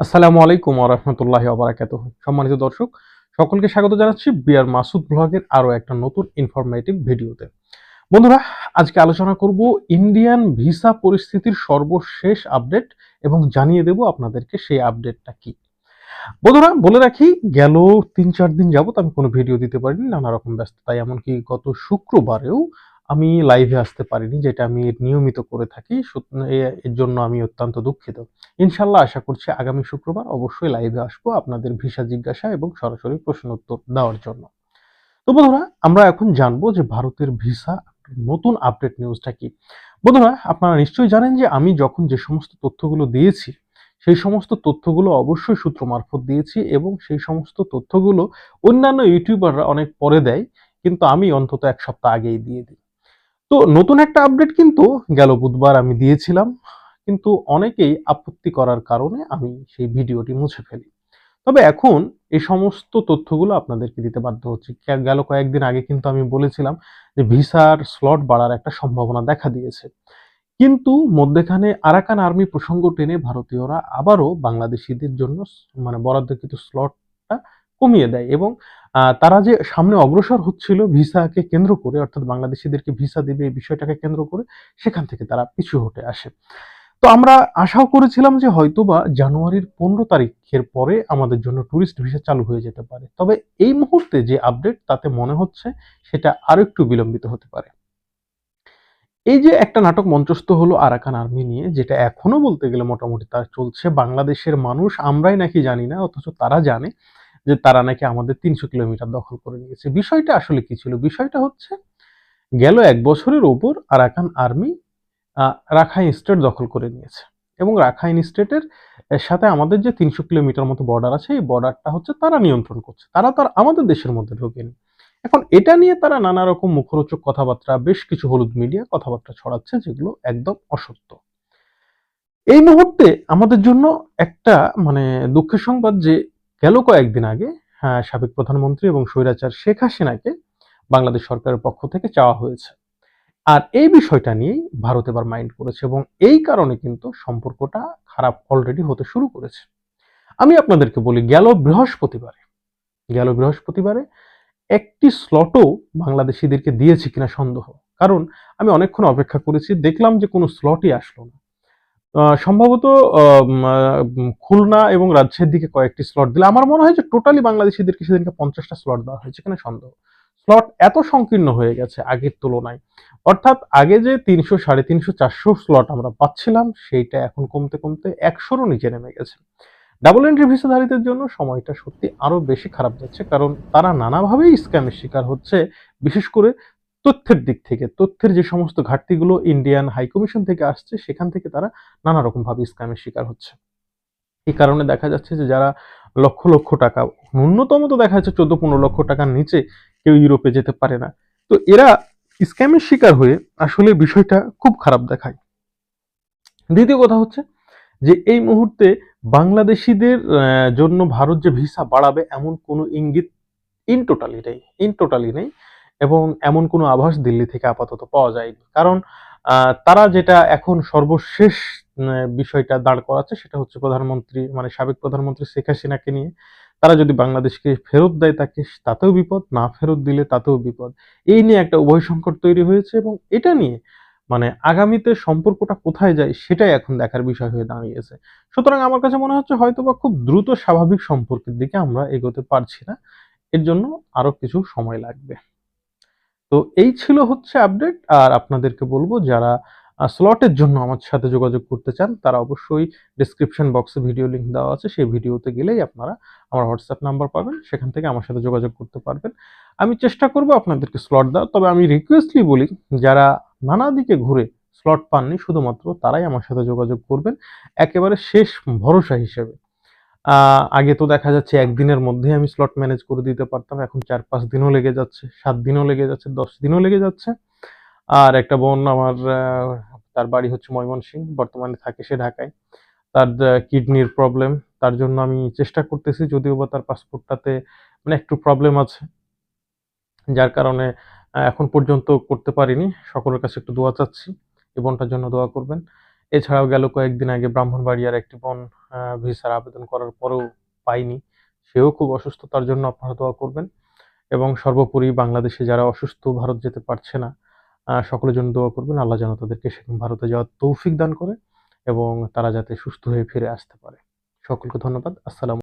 আসসালামু আলাইকুম রহমতুল্লাহ আবরাকাত সম্মানিত দর্শক, সকলকে স্বাগত জানাচ্ছি বিআর মাসুদ ব্লগের আরও একটা নতুন ইনফরমেটিভ ভিডিওতে। বন্ধুরা, আজকে আলোচনা করব ইন্ডিয়ান ভিসা পরিস্থিতির সর্বশেষ আপডেট এবং জানিয়ে দেব আপনাদেরকে সেই আপডেটটা কি। বন্ধুরা, বলে রাখি, গেল তিন চার দিন যাবত আমি কোনো ভিডিও দিতে পারিনি, নানা রকম ব্যস্ততায়। এমনকি গত শুক্রবারেও আমি লাইভে আসতে পারিনি, যেটা আমি নিয়মিত করে থাকি এর জন্য আমি অত্যন্ত দুঃখিত। ইনশাল্লাহ আশা করছি আগামী শুক্রবার অবশ্যই লাইভে আসব আপনাদের ভিসা জিজ্ঞাসা এবং সরাসরি প্রশ্ন উত্তর দেওয়ার জন্য। তো বন্ধুরা, আমরা এখন জানব যে ভারতের ভিসা নতুন আপডেট নিউজটা কি? বন্ধুরা, আপনারা নিশ্চয়ই জানেন যে আমি যখন যে সমস্ত তথ্যগুলো দিয়েছি, সেই সমস্ত তথ্যগুলো অবশ্যই সূত্র মারফত দিয়েছি এবং সেই সমস্ত তথ্যগুলো অন্যান্য ইউটিউবাররা অনেক পরে দেয়, কিন্তু আমি অন্তত এক সপ্তাহ আগেই দিয়ে দিই। তো নতুন একটা আপডেট কিন্তু গেল বুধবার আমি দিয়েছিলাম, কিন্তু অনেকেই আপত্তি করার কারণে আমি সেই ভিডিওটি মুছে ফেলি। তবে এখন এই সমস্ত তথ্যগুলো আপনাদেরকে দিতে বাধ্য হচ্ছে। গেল কয়েকদিন আগে কিন্তু আমি বলেছিলাম যে ভিসার স্লট বাড়ার একটা সম্ভাবনা দেখা দিয়েছে। কিন্তু মধ্যেখানে আরাকান আর্মি প্রসঙ্গ টেনে ভারতীয়রা আবারও বাংলাদেশিদের জন্য মানে বরাদ্দকৃত স্লটটা কমিয়ে দেয় এবং তারা যে সামনে অগ্রসর হচ্ছিল ভিসাকে কেন্দ্র করে, অর্থাৎ বাংলাদেশিদেরকে ভিসা দিবে এই বিষয়টাকে কেন্দ্র করে, সেখান থেকে তারা পিছু হটে আসে। তো আমরা আশাও করেছিলাম যে হয়তোবা জানুয়ারির পনেরো তারিখের পরে আমাদের জন্য ট্যুরিস্ট ভিসা চালু হয়ে যেতে পারে। তবে এই মুহূর্তে যে আপডেট, তাতে মনে হচ্ছে সেটা আরও একটু বিলম্বিত হতে পারে। এই যে একটা নাটক মঞ্চস্থ হলো আরাকান আর্মি নিয়ে, যেটা এখনও বলতে গেলে মোটামুটি তার চলছে। বাংলাদেশের মানুষ আমরাই নাকি জানি না, অথচ তারা জানে। যে তারা নাকি আমাদের তিনশো কিলোমিটার দখল করে নিয়েছে। বিষয়টা আসলে কি ছিল? বিষয়টা হচ্ছে, গেল এক বছরের ওপর আরাকান আর্মি রাখাইন স্টেট দখল করে নিয়েছে। এবং রাখাইন স্টেটের সাথে আমাদের যে তিনশো কিলোমিটার মতো বর্ডার আছে, এই বর্ডারটা হচ্ছে তারা নিয়ন্ত্রণ করছে। তারা তার আমাদের দেশের মধ্যে ঢোকেনি। এখন এটা নিয়ে তারা নানা রকম মুখরোচক কথাবার্তা, বেশ কিছু হলুদ মিডিয়া কথাবার্তা ছড়াচ্ছে, যেগুলো একদম অসত্য। এই মুহূর্তে আমাদের জন্য একটা মানে দুঃখের সংবাদ যে গেল কয়েকদিন আগে হ্যাঁ, সাবেক প্রধানমন্ত্রী এবং স্বৈরাচার শেখ হাসিনাকে বাংলাদেশ সরকারের পক্ষ থেকে চাওয়া হয়েছে। আর এই বিষয়টা নিয়েই ভারত এবার মাইন্ড করেছে এবং এই কারণে কিন্তু সম্পর্কটা খারাপ অলরেডি হতে শুরু করেছে। আমি আপনাদেরকে বলি গেল বৃহস্পতিবারে গেল বৃহস্পতিবারে একটি স্লটও বাংলাদেশিদেরকে দিয়েছে কিনা সন্দেহ। কারণ আমি অনেকক্ষণ অপেক্ষা করেছি দেখলাম যে কোনো স্লটই আসলো না। সম্ভবত খুলনা এবং রাজশাহীর দিকে কয়েকটি স্লট দিলে আমার মনে হয় যে টোটালি বাংলাদেশিদেরকে সেদিনকে পঞ্চাশটা স্লট দেওয়া হয়েছে, কিনা সন্দেহ? স্লট এত সংকীর্ণ হয়ে গেছে আগের তুলনায়। অর্থাৎ আগে যে তিনশো সাড়ে তিনশো চারশো স্লট আমরা পাচ্ছিলাম, সেইটা এখন কমতে কমতে একশোরও নিচে নেমে গেছে। ডাবল এন্ট্রি ভিসাধারীদের জন্য সময়টা সত্যি আরও বেশি খারাপ যাচ্ছে, কারণ তারা নানাভাবেই স্ক্যামের শিকার হচ্ছে, বিশেষ করে তথ্যের দিক থেকে, তথ্যের যে সমস্ত ঘাটতিগুলো ইন্ডিয়ান হাই কমিশন থেকে আসছে, সেখান থেকে তারা নানা রকম ভাবে স্ক্যামের শিকার হচ্ছে। এই কারণে দেখা যাচ্ছে যে যারা লক্ষ লক্ষ টাকা, ন্যূনতম তো দেখা যাচ্ছে চোদ্দ পনেরো লক্ষ টাকার নিচে কেউ ইউরোপে যেতে পারে না। তো এরা স্ক্যামের শিকার হয়ে আসলে বিষয়টা খুব খারাপ দেখায়। দ্বিতীয় কথা হচ্ছে যে এই মুহূর্তে বাংলাদেশিদের জন্য ভারত যে ভিসা বাড়াবে এমন কোনো ইঙ্গিত ইন টোটালি নেই ইন টোটালি নেই। এবং এমন কোনো আভাস দিল্লি থেকে আপাতত পাওয়া যায়নি। কারণ তারা যেটা এখন সর্বশেষ বিষয়টা দাঁড় করাচ্ছে সেটা হচ্ছে প্রধানমন্ত্রী মানে সাবেক প্রধানমন্ত্রী শেখ হাসিনাকে নিয়ে। তারা যদি বাংলাদেশকে ফেরত দেয় তাকে, তাতেও বিপদ, না ফেরত দিলে তাতেও বিপদ। এই নিয়ে একটা উভয় সংকট তৈরি হয়েছে এবং এটা নিয়ে মানে আগামীতে সম্পর্কটা কোথায় যায় সেটাই এখন দেখার বিষয় হয়ে দাঁড়িয়েছে। সুতরাং আমার কাছে মনে হচ্ছে হয়তোবা খুব দ্রুত স্বাভাবিক সম্পর্কের দিকে আমরা এগোতে পারছি না। এর জন্য আরও কিছু সময় লাগবে। তো এই ছিল হচ্ছে আপডেট আর আপনাদেরকে বলব যারা স্লটের জন্য আমার সাথে যোগাযোগ করতে চান, তারা অবশ্যই ডিসক্রিপশন বক্সে ভিডিও লিংক দেওয়া আছে, সেই ভিডিওতে গেলেই আপনারা আমার হোয়াটসঅ্যাপ নাম্বার পাবেন, সেখান থেকে আমার সাথে যোগাযোগ করতে পারবেন। আমি চেষ্টা করব আপনাদেরকে স্লট দেওয়া তবে আমি রিকোয়েস্টলি বলি, যারা নানা দিকে ঘুরে স্লট পাননি, শুধুমাত্র তারাই আমার সাথে যোগাযোগ করবেন, একেবারে শেষ ভরসা হিসেবে। আগে তো দেখা যাচ্ছে একদিনের মধ্যে আমি স্লট ম্যানেজ করে দিতে পারতাম, এখন চার পাঁচ দিনও লেগে যাচ্ছে, সাত দিনও লেগে যাচ্ছে, দশ দিনও লেগে যাচ্ছে। আর একটা বোন আমার তার বাড়ি হচ্ছে ময়মনসিংহ, বর্তমানে থাকে সে ঢাকায়। তার কিডনির প্রবলেম তার জন্য আমি চেষ্টা করতেছি যদিও বা তার পাসপোর্টটাতে মানে একটু প্রবলেম আছে। যার কারণে এখন পর্যন্ত করতে পারিনি। সকলের কাছে একটু দোয়া চাচ্ছি, এই বোনটার জন্য দোয়া করবেন। এছাড়াও গেল কয়েকদিন আগে ব্রাহ্মণবাড়িয়ার একটি বন ভিসার আবেদন করার পরেও পাইনি সেও খুব অসুস্থ, তার জন্য আপনারা দোয়া করবেন। এবং সর্বোপরি বাংলাদেশে যারা অসুস্থ, ভারত যেতে পারছে না সকলের জন্য দোয়া করবেন। আল্লাহ যেন তাদেরকে সেখানে ভারতে যাওয়ার তৌফিক দান করে এবং তারা যাতে সুস্থ হয়ে ফিরে আসতে পারে। সকলকে ধন্যবাদ। আসসালাম